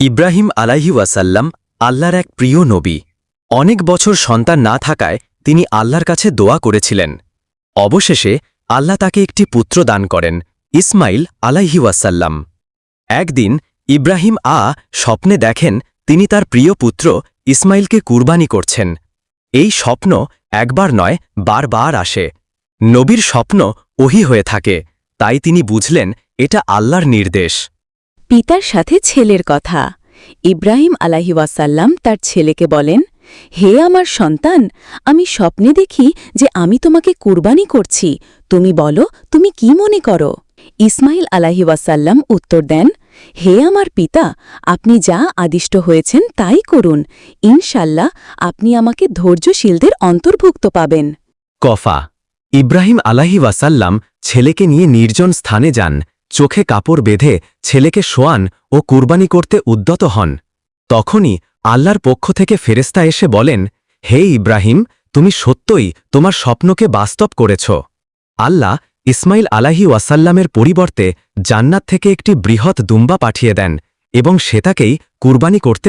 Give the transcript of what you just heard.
ইব্রাহিম আলাহি ওয়াসাল্লাম আল্লাহর এক প্রিয় নবী। অনেক বছর সন্তান না থাকায় তিনি আল্লাহর কাছে দোয়া করেছিলেন। অবশেষে আল্লাহ তাকে একটি পুত্র দান করেন, ইসমাইল আলাইহি ওয়াসাল্লাম। একদিন ইব্রাহিম আ স্বপ্নে দেখেন তিনি তার প্রিয় পুত্র ইসমাইলকে কুরবানি করছেন। এই স্বপ্ন একবার নয়, বারবার আসে। নবীর স্বপ্ন ওহি হয়ে থাকে, তাই তিনি বুঝলেন এটা আল্লাহর নির্দেশ। পিতার সাথে ছেলের কথা। ইব্রাহিম আলাহিওয়াসাল্লাম তার ছেলেকে বলেন, হে আমার সন্তান, আমি স্বপ্নে দেখি যে আমি তোমাকে কুরবানি করছি। তুমি বলো, তুমি কি মনে করো? ইসমাইল আলাহিওয়াসাল্লাম উত্তর দেন, হে আমার পিতা, আপনি যা আদিষ্ট হয়েছেন তাই করুন। ইনশাল্লাহ আপনি আমাকে ধৈর্যশীলদের অন্তর্ভুক্ত পাবেন। কফা। ইব্রাহিম আলাহি ওয়াসাল্লাম ছেলেকে নিয়ে নির্জন স্থানে যান। চোখে কাপড় বেঁধে ছেলেকে শোয়ান ও কুরবানি করতে উদ্যত হন। তখনই আল্লাহর পক্ষ থেকে ফেরেস্তা এসে বলেন, হে ইব্রাহিম, তুমি সত্যই তোমার স্বপ্নকে বাস্তব করেছ। আল্লাহ ইসমাইল আলাহি ওয়াসাল্লামের পরিবর্তে জান্নাত থেকে একটি বৃহৎ দুম্বা পাঠিয়ে দেন এবং সে তাকেই কুরবানি করতে